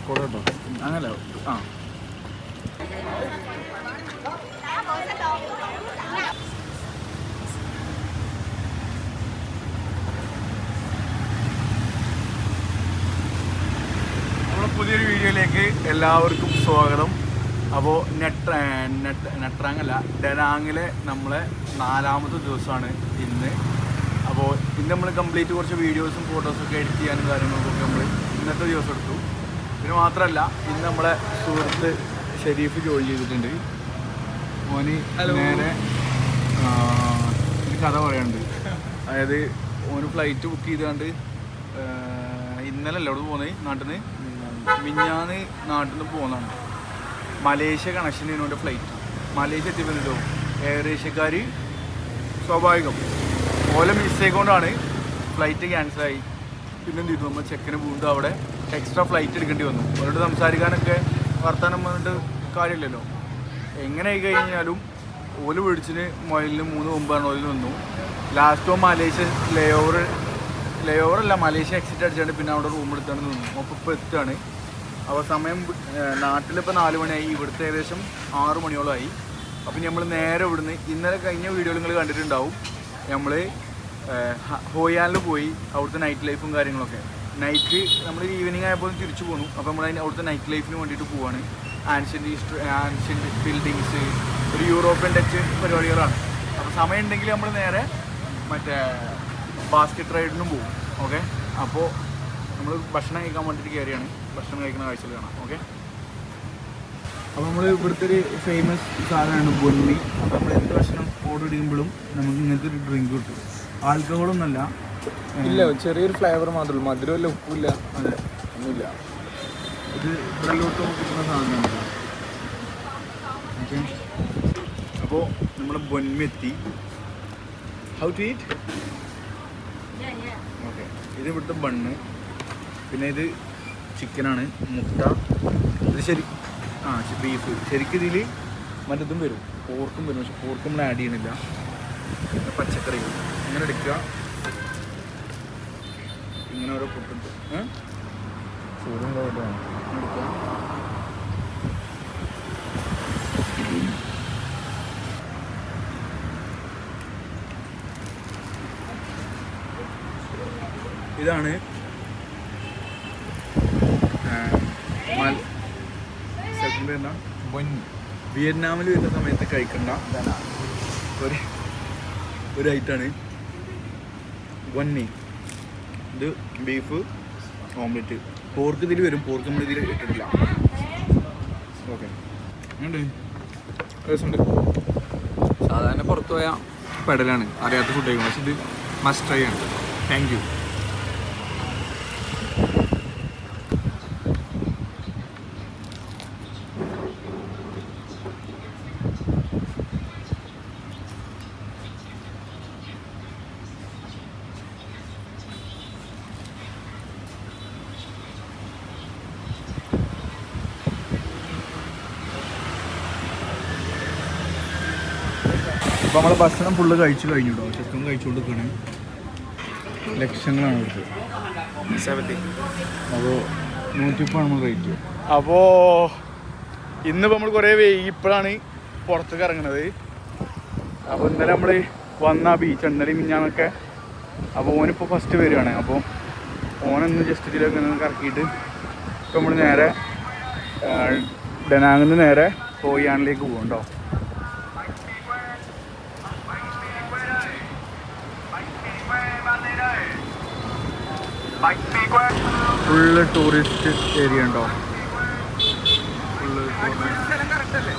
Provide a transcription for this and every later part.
Record അങ്ങനല്ല ആ. പുതിയൊരു വീഡിയോയിലേക്ക് എല്ലാവർക്കും സ്വാഗതം. അപ്പോൾ നെട്ട് നെട്ട് നെട്രാങ്ങല്ല ഡെനാങ്ങിലെ നമ്മളെ നാലാമത്തെ ദിവസമാണ് ഇന്ന്. അപ്പോൾ ഇന്ന് നമ്മൾ കംപ്ലീറ്റ് കുറച്ച് വീഡിയോസും ഫോട്ടോസും ഒക്കെ എഡിറ്റ് ചെയ്യാനും കാര്യങ്ങൾക്കൊക്കെ നമ്മൾ ഇന്നത്തെ ദിവസം എടുത്തു. പിന്നെ മാത്രമല്ല ഇന്ന് നമ്മളെ സുഹൃത്ത് ഷെരീഫ് ജോലി ചെയ്തിട്ടുണ്ട്. ഓനി നേരെ ഒരു കഥ പറയാനുണ്ട്. അതായത് ഓന് ഫ്ലൈറ്റ് ബുക്ക് ചെയ്താണ്ട് ഇന്നലെ അല്ല അവിടെ പോകുന്നത് നാട്ടിൽ നിന്ന് മിഞ്ഞാന്ന് നാട്ടിൽ നിന്ന് പോകുന്നതാണ് മലേഷ്യ കണക്ഷൻ ഓന്റെ ഫ്ലൈറ്റ് മലേഷ്യ എത്തിപ്പോ എയർ ഏഷ്യക്കാർ സ്വാഭാവികം. ഓലെ മിസ്റ്റേക്ക് കൊണ്ടാണ് ഫ്ലൈറ്റ് ക്യാൻസലായി പിന്നെ ചെയ്തു? നമ്മൾ ചെക്കന് വീണ്ടും അവിടെ എക്സ്ട്രാ ഫ്ലൈറ്റ് എടുക്കേണ്ടി വന്നു. അവരോട് സംസാരിക്കാനൊക്കെ വർത്തമാനം വന്നിട്ട് കാര്യമില്ലല്ലോ. എങ്ങനെ ആയി കഴിഞ്ഞാലും ഓൽ പിടിച്ചിന് മൊയിലിന് മൂന്ന് മുമ്പാണ് ഓയിൽ വന്നു ലാസ്റ്റോ Malaysia lay over lay over അല്ല മലേഷ്യ എക്സിറ്റ് അടിച്ചാണ് പിന്നെ അവിടെ റൂം എടുത്താണ് നിന്നു. അപ്പോൾ ഇപ്പോൾ എത്തുകയാണ് അപ്പോൾ സമയം നാട്ടിലിപ്പോൾ നാല് മണിയായി. ഇവിടുത്തെ ഏകദേശം ആറ് മണിയോളമായി അപ്പം നമ്മൾ നേരെ ഇവിടുന്ന് ഇന്നലെ കഴിഞ്ഞ വീഡിയോ നിങ്ങൾ കണ്ടിട്ടുണ്ടാവും. നമ്മൾ ഹോയാനിൽ പോയി അവിടുത്തെ നൈറ്റ് ലൈഫും കാര്യങ്ങളൊക്കെ. നൈറ്റ് നമ്മൾ ഈവനിങ് ആയപ്പോൾ തിരിച്ചു പോന്നു. അപ്പോൾ നമ്മൾ അതിന് അവിടുത്തെ നൈറ്റ് ലൈഫിന് വേണ്ടിയിട്ട് പോവാണ്. ആൻഷ്യന്റ് ഈസ്റ്റർ ആൻഷ്യന്റ് ബിൽഡിങ്സ് ഒരു യൂറോപ്യൻ ടച്ച് പരിപാടികളാണ്. അപ്പോൾ സമയം ഉണ്ടെങ്കിൽ നമ്മൾ നേരെ മറ്റേ ബാസ്ക്കറ്റ് റൈഡിനും പോകും ഓക്കെ അപ്പോൾ നമ്മൾ ഭക്ഷണം കഴിക്കാൻ വേണ്ടിയിട്ട് കയറിയാണ് ഭക്ഷണം കഴിക്കുന്ന കാഴ്ചകൾ കാണാം. ഓക്കെ അപ്പോൾ നമ്മൾ ഇവിടുത്തെ ഒരു ഫേമസ് സാധനമാണ് ബൊന്നി. അപ്പോൾ നമ്മൾ എന്ത് ഭക്ഷണം ഓർഡർ നമുക്ക് ഇങ്ങനത്തെ ഒരു ഡ്രിങ്ക് കിട്ടും. ആൽക്കഹോളൊന്നുമല്ല. ഇല്ല ചെറിയൊരു ഫ്ലേവർ മാത്രമേ മധുരം മധുരമില്ല ഉപ്പില്ല അതെ. ഒന്നുമില്ല. ഇത് ഇവിടെ കിട്ടുന്ന സാധനമാണ് ഓക്കെ. അപ്പോൾ നമ്മൾ ബൊന്മെത്തി ഹൗ ടു ഈറ്റ് ഓക്കെ. ഇത് ഇവിടുത്തെ ബണ്ണ്. പിന്നെ ഇത് ചിക്കനാണ്. മുട്ട. ഇത് ശരി ആ ബീഫ് ശരിക്കും ഇതിൽ മറ്റതും വരും. പോർക്കും വരും. പക്ഷെ പോർക്കും നമ്മൾ ആഡ് ചെയ്യണില്ല. പിന്നെ പച്ചക്കറികൾ. അങ്ങനെ എടുക്കുക. ഓരോ എടുക്കുക ഇതാണ് വിയറ്റ്നാമിൽ വരുന്ന സമയത്ത് കഴിക്കണ്ട. ഒരു ഒരു ഐറ്റാണ്. വന്നി ഇത് ബീഫ് ഓംലെറ്റ്. പോർക്ക് ഇതിൽ വരും. പോർക്ക് നമ്മൾ ഇതിൽ ഇട്ടിട്ടില്ല. ഓക്കെ. രസമുണ്ട്. സാധാരണ പുറത്തു പോയാൽ പെടലാണ്. അറിയാത്ത ഫുഡ് കഴിക്കും പക്ഷെ ഇത് മസ്റ്റ് ട്രൈ ആണ്. താങ്ക് യു അപ്പോൾ നമ്മളെ ഭക്ഷണം ഫുള്ള് കഴിച്ചു കഴിഞ്ഞു കേട്ടോ ചെക്കൻ കഴിച്ചുകൊണ്ട് നിൽക്കണേ ലക്ഷങ്ങളാണ് അവർക്ക് സെവന്റി അപ്പോൾ നൂറ്റിപ്പാണ് നമ്മൾ റേറ്റ് അപ്പോൾ ഇന്നിപ്പോൾ നമ്മൾ കുറേ വൈകിപ്പോഴാണ് പുറത്തേക്ക് ഇറങ്ങണത്. അപ്പോൾ ഇന്നലെ നമ്മൾ വന്ന ബീച്ച് ഇന്നലെ മിഞ്ഞാന്നൊക്കെ. അപ്പോൾ ഓനിപ്പോൾ ഫസ്റ്റ് വരികയാണ്. അപ്പോൾ ഓനൊന്ന് ജസ്റ്റ് ഇതിലൊക്കെ കറക്കിയിട്ട് ഇപ്പോൾ നമ്മൾ നേരെ ഡനാങ്ങിൽ നിന്ന് നേരെ പോയി പോകും കേട്ടോ ഫുള്ള് ടൂറിസ്റ്റ് ഏരിയ ഉണ്ടോ?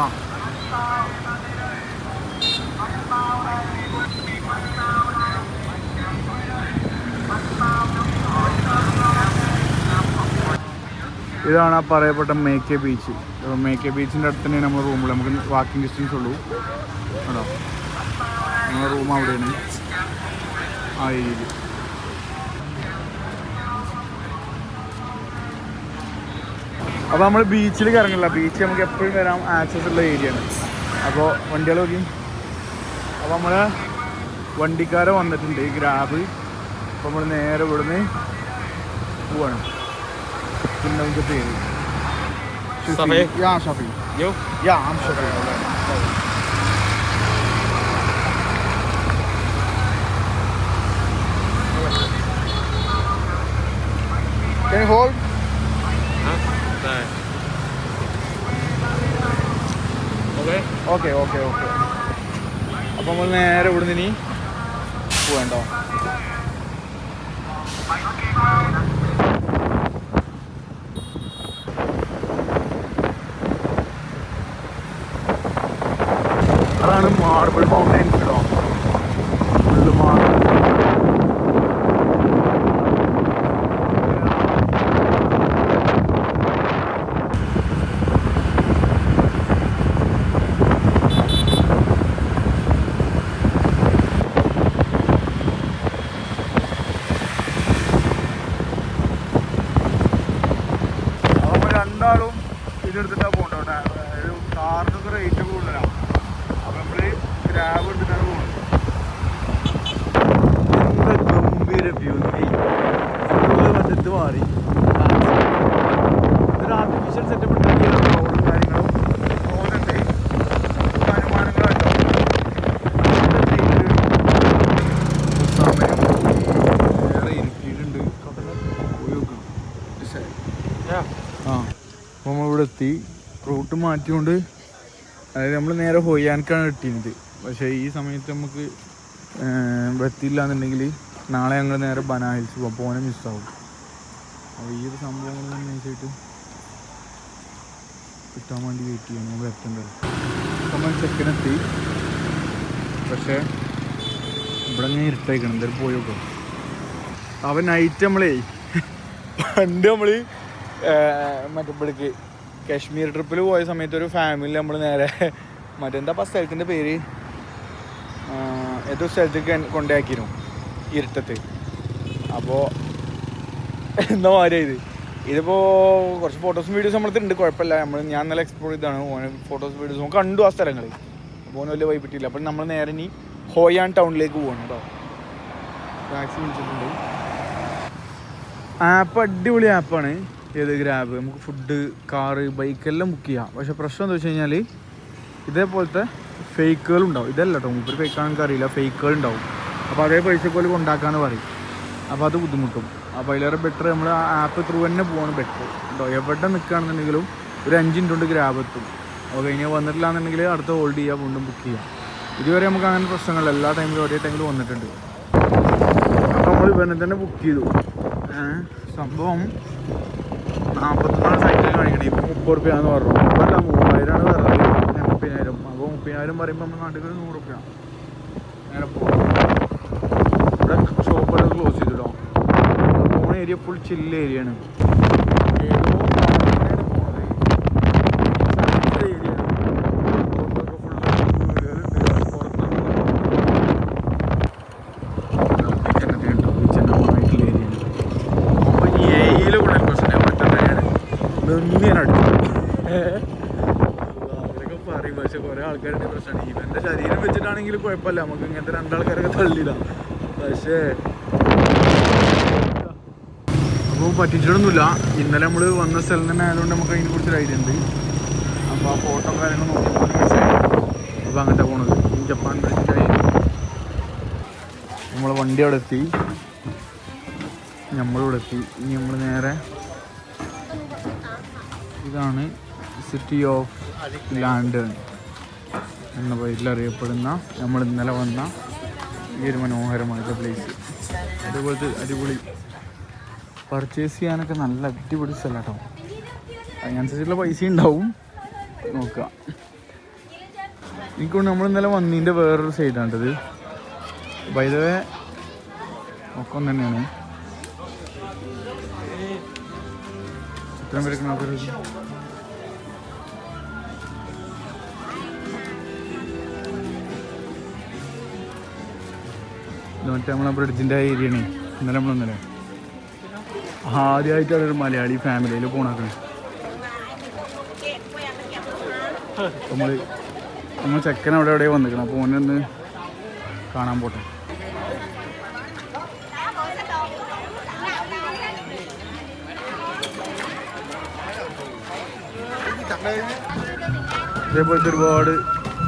ആ ഇതാണ് ആ പറയപ്പെട്ട മേക്കെ ബീച്ച് മേക്കെ ബീച്ചിന്റെ അടുത്ത് തന്നെ നമ്മുടെ റൂമിൽ നമുക്ക് വാക്കിംഗ് ഡിസ്റ്റൻസ് ഉള്ളൂ. കേട്ടോ നമ്മുടെ റൂം അവിടെയാണ്. ആ ഏരിയയിൽ. അപ്പോൾ നമ്മൾ ബീച്ചിൽ കറങ്ങില്ല ബീച്ച് നമുക്ക് എപ്പോഴും വരാൻ ആക്സസ് ഉള്ള ഏരിയ ആണ്. അപ്പോൾ വണ്ടികൾ നോക്കി. അപ്പോൾ നമ്മൾ വണ്ടിക്കാരെ വന്നിട്ടുണ്ട്. ഈ ഗ്രാബ് അപ്പോൾ നമ്മൾ നേരെ ഇവിടുന്ന് പോവാണ്. പിന്നെ നമുക്ക് പേര്. Can you hold? Okay okay okay. അപ്പം നമ്മൾ നേരെ ഇവിടുന്ന് ഇനി പോകണ്ടോ അതാണ് മാർബിൾ മൗണ്ടൻസ് കേട്ടോ ഫുള്ള് മാർബിൾ അപ്പോൾ രണ്ടാളും ഇതെടുത്തിട്ടാണ് പോകണ്ടോ ഒരു കാറിനൊക്കെ റേറ്റ് കൂടുതലാണ് അപ്പോൾ നമ്മൾ ഗ്രാബ് എടുത്തിട്ടാണ് എത്തി. റൂട്ട് അതായത് നമ്മൾ നേരെ ഹൊയ്യാനക്കാണ് കിട്ടിയത് പക്ഷേ ഈ സമയത്ത് നമുക്ക് എത്തിയില്ല എന്നുണ്ടെങ്കിൽ നാളെ ഞങ്ങൾ നേരെ ബനാ ഹിൽസ് പോകും പോനെ മിസ്സാവും അപ്പോൾ ഈ ഒരു സംഭവങ്ങൾ വെച്ചിട്ട് കിട്ടാൻ വേണ്ടി വെയിറ്റ് ചെയ്യാം നമ്മൾ എത്തേണ്ടത് നമ്മൾ ചെക്കനെത്തി പക്ഷേ ഇവിടെ ഞാൻ ഇരുട്ടായിക്കണം എന്തായാലും പോയി നോക്കാം. അവൻ നൈറ്റ് നമ്മളേ പണ്ട് നമ്മൾ മറ്റേ ഇവിടേക്ക് കാശ്മീർ ട്രിപ്പിൽ പോയ സമയത്ത് ഒരു ഫാമിലി നമ്മൾ നേരെ മറ്റെന്താ ആ സ്ഥലത്തിന്റെ പേര്? ഏതോ സ്ഥലത്തേക്ക് കൊണ്ടാക്കിയിരുന്നു ഇരുട്ടത്ത്. അപ്പോൾ എന്താ മാതിരി ഇത് ഇതിപ്പോൾ കുറച്ച് ഫോട്ടോസും വീഡിയോസും നമ്മളടുത്തുണ്ട് കുഴപ്പമില്ല. നമ്മൾ ഞാൻ നല്ല എക്സ്പ്ലോർ ചെയ്താണ് ഓന് ഫോട്ടോസ് വീഡിയോസും കണ്ടു ആ സ്ഥലങ്ങൾ ഓന് വലിയ വൈപ്പിട്ടില്ല അപ്പം നമ്മൾ നേരെ ഇനി ഹോയാൻ ടൗണിലേക്ക് പോകണം കേട്ടോ ടാക്സി വിളിച്ചിട്ടുണ്ട് ആപ്പ് അടിപൊളി ആപ്പാണ് ഏത് ഗ്രാബ് നമുക്ക് ഫുഡ് കാറ് ബൈക്ക് എല്ലാം ബുക്ക് ചെയ്യാം. പക്ഷെ പ്രശ്നം എന്താ വെച്ച് കഴിഞ്ഞാൽ ഇതേപോലത്തെ ഫേക്കുകൾ ഉണ്ടാവും. ഇതല്ല കേട്ടോ മൂപ്പർ ഫേക്കാണെന്ന് അറിയില്ല. ഫേക്കുകൾ ഉണ്ടാവും. അപ്പോൾ അതേ പൈസ പോലെ കൊണ്ടാക്കാന്ന് പറയും. അപ്പോൾ അത് ബുദ്ധിമുട്ടും. അപ്പോൾ അതിലേറെ ബെറ്റർ നമ്മൾ ആ ആപ്പ് ത്രൂ തന്നെ പോവാണ് ബെറ്റർ കേട്ടോ എവിടെ നിൽക്കുകയാണെന്നുണ്ടെങ്കിലും ഒരു അഞ്ച് മിനിറ്റ് കൊണ്ട് ഗ്രാബ് എത്തും. ഓക്കെ ഇനി വന്നിട്ടില്ല എന്നുണ്ടെങ്കിൽ അടുത്ത ഹോൾഡ് ചെയ്യുക വീണ്ടും ബുക്ക് ചെയ്യാം. ഇതുവരെ നമുക്ക് അങ്ങനെ പ്രശ്നങ്ങൾ എല്ലാ ടൈമിലും ഒരേ ടൈമിൽ വന്നിട്ടുണ്ട്. അപ്പോൾ നമ്മൾ ഇവനെ തന്നെ ബുക്ക് ചെയ്തു. സംഭവം നാൽപ്പത്തൊന്നാണ് സൈറ്റിൽ കാണിക്കണേ. ഇപ്പം മുപ്പത് റുപ്യാന്ന് പറഞ്ഞു. മുപ്പതല്ല മൂവായിരമാണ് ഞാൻ മുപ്പതിനായിരം പറയുമ്പോൾ നമ്മൾ നാട്ടിൽ നൂറ് റുപ്യ. അങ്ങനെ പോകും ഇവിടെ ഷോപ്പൊക്കെ ക്ലോസ് ചെയ്തിട്ടോ? പോണ ഏരിയ ഫുൾ ചില്ല ഏരിയയാണ് ഏതോ ടൗണിലാണ് പറയും. പക്ഷെ കുറെ ആൾക്കാരുടെ പ്രശ്നമാണ് ഇവന്റെ ശരീരം വെച്ചിട്ടാണെങ്കിൽ കുഴപ്പമില്ല. നമുക്ക് ഇങ്ങനത്തെ രണ്ടാൾക്കാരൊക്കെ തള്ളിയില്ല പക്ഷേ അപ്പോൾ പറ്റിച്ചിട്ടൊന്നുമില്ല. ഇന്നലെ നമ്മൾ വന്ന സ്ഥലം തന്നെ ആയതുകൊണ്ട് നമുക്ക് അതിനെ കുറിച്ചൊരു ഐഡിയ ഉണ്ട്. അപ്പോൾ ആ ഫോട്ടോ കാര്യങ്ങൾ നോക്കിയപ്പോൾ അപ്പോൾ അങ്ങനത്തെ പോണത്. ജപ്പാൻ ബ്രിഡ്ജിന്റെ നമ്മളെ വണ്ടി അവിടെ എത്തി. നമ്മളിവിടെ എത്തി. ഇനി നമ്മൾ നേരെ ഇതാണ് സിറ്റി ഓഫ് ലാൻഡൺ എന്ന പേരിൽ അറിയപ്പെടുന്ന നമ്മൾ ഇന്നലെ വന്ന ഈ ഒരു മനോഹരമായിട്ടുള്ള പ്ലേസ് അതുപോലത്തെ അടിപൊളി പർച്ചേസ് ചെയ്യാനൊക്കെ നല്ല അടിപൊളി സ്ഥലം കേട്ടോ അതിനനുസരിച്ചുള്ള പൈസ ഉണ്ടാവും. നോക്കുക എനിക്കൊണ്ട് നമ്മൾ ഇന്നലെ വന്നതിന്റെ വേറൊരു സൈഡാണിത് വൈദവേ ഒക്കെ തന്നെയാണ്. ഇത്രയും പേരൊക്കെ ആൾക്കാർ മറ്റേ നമ്മളെ ബ്രിഡ്ജിന്റെ ഏരിയയാണ് ഇന്നലെ നമ്മൾ ഇന്നലെ ആദ്യമായിട്ടാണ് ഒരു മലയാളി ഫാമിലിയിൽ പോണാക്കണേ നമ്മൾ നമ്മൾ ചെക്കൻ അവിടെ എവിടെ വന്നിരിക്കണം. അപ്പോൾ ഓനൊന്ന് കാണാൻ പോട്ടെ. ഇതേപോലത്തെ ഒരുപാട്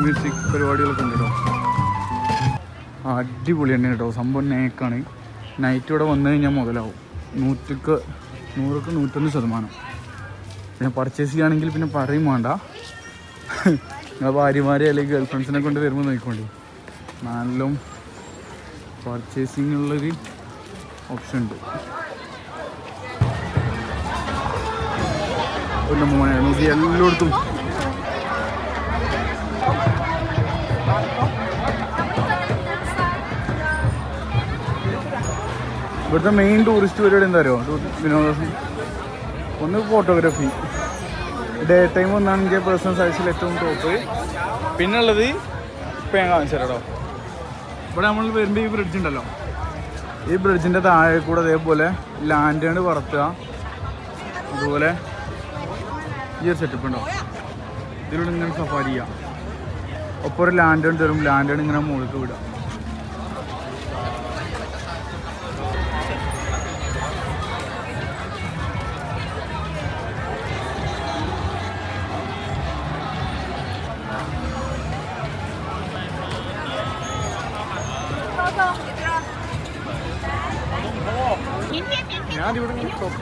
മ്യൂസിക് പരിപാടികളൊക്കെ ഉണ്ട് അടിപൊളി എണ്ണ കേട്ടോ. സംഭവം നേക്കാണ് നൈറ്റ് ഇവിടെ വന്നു കഴിഞ്ഞാൽ മുതലാവും. നൂറ്റിക്ക് നൂറുക്ക് നൂറ്റൊന്ന് ശതമാനം. പിന്നെ പർച്ചേസ് ചെയ്യുകയാണെങ്കിൽ പിന്നെ പറയും വേണ്ട. നിങ്ങളെ ഭാര്യമാരെ അല്ലെങ്കിൽ ഗേൾ ഫ്രണ്ട്സിനെ കൊണ്ട് വരുമ്പോൾ നോക്കിക്കോണ്ടി. നല്ല പർച്ചേസിങ് ഉള്ളൊരു ഓപ്ഷൻ ഉണ്ട് എല്ലായിടത്തും ഇവിടുത്തെ മെയിൻ ടൂറിസ്റ്റ് പരിപാടി എന്താ പറയുക വിനോദം ഒന്ന് ഫോട്ടോഗ്രാഫി ഡേ ടൈം ഒന്നാണ് എനിക്ക് പേഴ്സണൽ സൈസിൽ ഏറ്റവും ടോപ്പ് പിന്നെ ഉള്ളത് ഇപ്പം ഞാൻ തരാം ഇവിടെ നമ്മൾ വരുമ്പോൾ ഈ ബ്രിഡ്ജ് ഉണ്ടല്ലോ. ഈ ബ്രിഡ്ജിന്റെ താഴെ കൂടെ അതേപോലെ ലാൻഡേണ് പറത്തുക. അതുപോലെ ഈ ഒരു സെറ്റപ്പ് ഉണ്ടോ? ഇതിലൂടെ ഇങ്ങനെ സഫാരി ചെയ്യാം. ഒപ്പം ഒരു ലാൻഡേൺ തരും ലാൻഡേൺ ഇങ്ങനെ മുകളിലേക്ക് വിടാം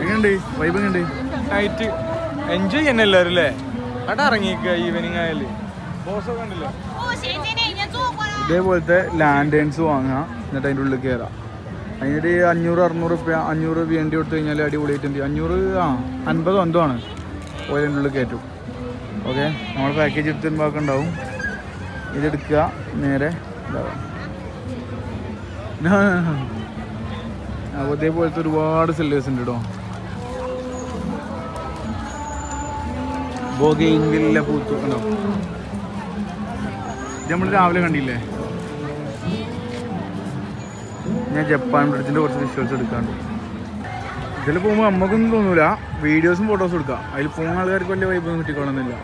എങ്ങനെയുണ്ട്? വൈബ് എങ്ങനെയുണ്ട്? നൈറ്റ് എൻജോയ് ചെയ്യുന്ന എല്ലാവരും അല്ലേ? അവിടെ ഇറങ്ങിക്ക ഈവനിങ് ആയാൽ. ബോസ് ഇതേപോലത്തെ ലാൻഡേൺസ് വാങ്ങാം. എന്നിട്ട് അതിന്റെ ഉള്ളിൽ കയറാം അതിനൊരു അഞ്ഞൂറ് അറുന്നൂറ് റുപ്യ അഞ്ഞൂറ് വേണ്ടി കൊടുത്തു കഴിഞ്ഞാൽ അടിപൊളിയായിട്ട് എന്ത് അഞ്ഞൂറ് ആ അൻപതോ എന്തോ ആണ്. ഓയിലിന്റെ ഉള്ളിൽ കയറ്റും. ഓക്കെ നമ്മൾ പാക്കേജ് എടുത്ത് ഉണ്ടാവും. ഇതെടുക്കുക. നേരെ ഉണ്ടാവാം അപ്പോൾ ഇതേപോലത്തെ ഒരുപാട് സെല്ലേഴ്സ് ഉണ്ട് കേട്ടോ ബോഗയിൻവില്ല പൂത്തു ഇത് നമ്മൾ രാവിലെ കണ്ടില്ലേ? ഞാൻ ജപ്പാൻ ബ്രിഡ്ജിന്റെ കുറച്ച് വിഷ്വൽസ് എടുക്കാണ്ട്. ഇതിൽ പോകുമ്പോൾ നമുക്കൊന്നും തോന്നൂല. വീഡിയോസും ഫോട്ടോസും എടുക്കാം. അതിൽ പോകുന്ന ആൾക്കാർക്ക് വലിയ വൈബൊന്നും കിട്ടിക്കോളന്നില്ല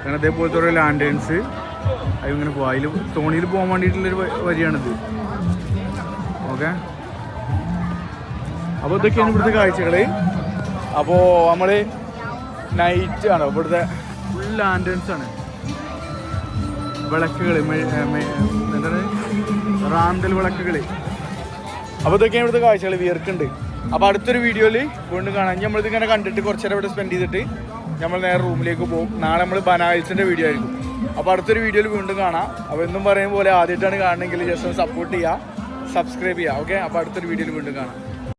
കാരണം അതേപോലത്തെ ഓരോ ലാൻഡേൺസ് ഇങ്ങനെ പോകാം അതിൽ തോണിയിൽ പോകാൻ വേണ്ടിയിട്ടുള്ളൊരു വരിയാണിത്. ഓക്കെ അപ്പോൾ ഇതൊക്കെയാണ് ഇവിടുത്തെ കാഴ്ചകൾ അപ്പോൾ നമ്മൾ നൈറ്റ് ആണ്. ഇവിടുത്തെ ഫുൾ ആൻഡൻസ് ആണ്. വിളക്കുകൾ എന്താണ്? റാന്തൽ വിളക്കുകൾ അപ്പോൾ ഇതൊക്കെയാണ് ഇവിടുത്തെ കാഴ്ചകൾ വിയർക്കുണ്ട്. അപ്പോൾ അടുത്തൊരു വീഡിയോയിൽ വീണ്ടും കാണാം. നമ്മളിത് ഇങ്ങനെ കണ്ടിട്ട് കുറച്ച് നേരം ഇവിടെ സ്പെൻഡ് ചെയ്തിട്ട് നമ്മൾ നേരെ റൂമിലേക്ക് പോകും. നാളെ നമ്മൾ ബനാഴ്സിന്റെ വീഡിയോ ആയിരിക്കും. അപ്പോൾ അടുത്തൊരു വീഡിയോയിൽ വീണ്ടും കാണാം. അപ്പോൾ എന്നും പറയും പോലെ ആദ്യമായിട്ടാണ് കാണണമെങ്കിൽ ജസ്റ്റ് സപ്പോർട്ട് ചെയ്യുക. സബ്സ്ക്രൈബ് ചെയ്യുക. ഓക്കെ? അപ്പോൾ അടുത്തൊരു വീഡിയോയിൽ വീണ്ടും കാണാം.